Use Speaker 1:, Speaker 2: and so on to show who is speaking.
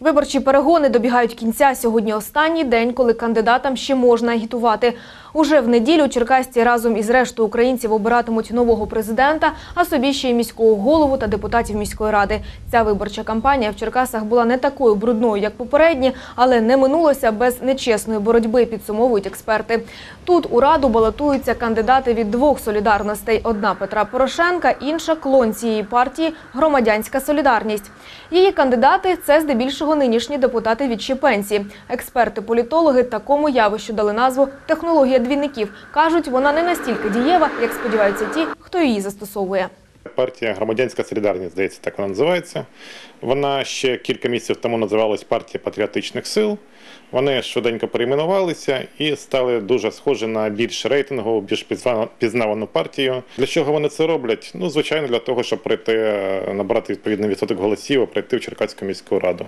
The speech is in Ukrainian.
Speaker 1: Виборчі перегони добігають кінця. Сьогодні останній день, коли кандидатам ще можна агітувати. Уже в неділю черкасці разом із рештою українців обиратимуть нового президента, а собі ще й міського голову та депутатів міської ради. Ця виборча кампанія в Черкасах була не такою брудною, як попередні, але не минулося без нечесної боротьби, підсумовують експерти. Тут у раду балотуються кандидати від двох солідарностей: одна Петра Порошенка, інша клон цієї партії Громадянська солідарність. Її кандидати це здебільшого нинішні депутати від ще пенсії. Експерти-політологи такому явищу дали назву технологія двійників. кажуть, вона не настільки дієва, як сподіваються ті, хто її застосовує.
Speaker 2: Партія Громадянська солідарність, здається, так вона називається. Вона ще кілька місяців тому називалась партія патріотичних сил. Вони швиденько перейменувалися і стали дуже схожі на більш рейтингову, більш пізна- пізнавану партію. Для чого вони це роблять? Ну, звичайно, для того, щоб прийти, е, набрати відповідний відсоток голосів, прийти в Черкаську міську раду.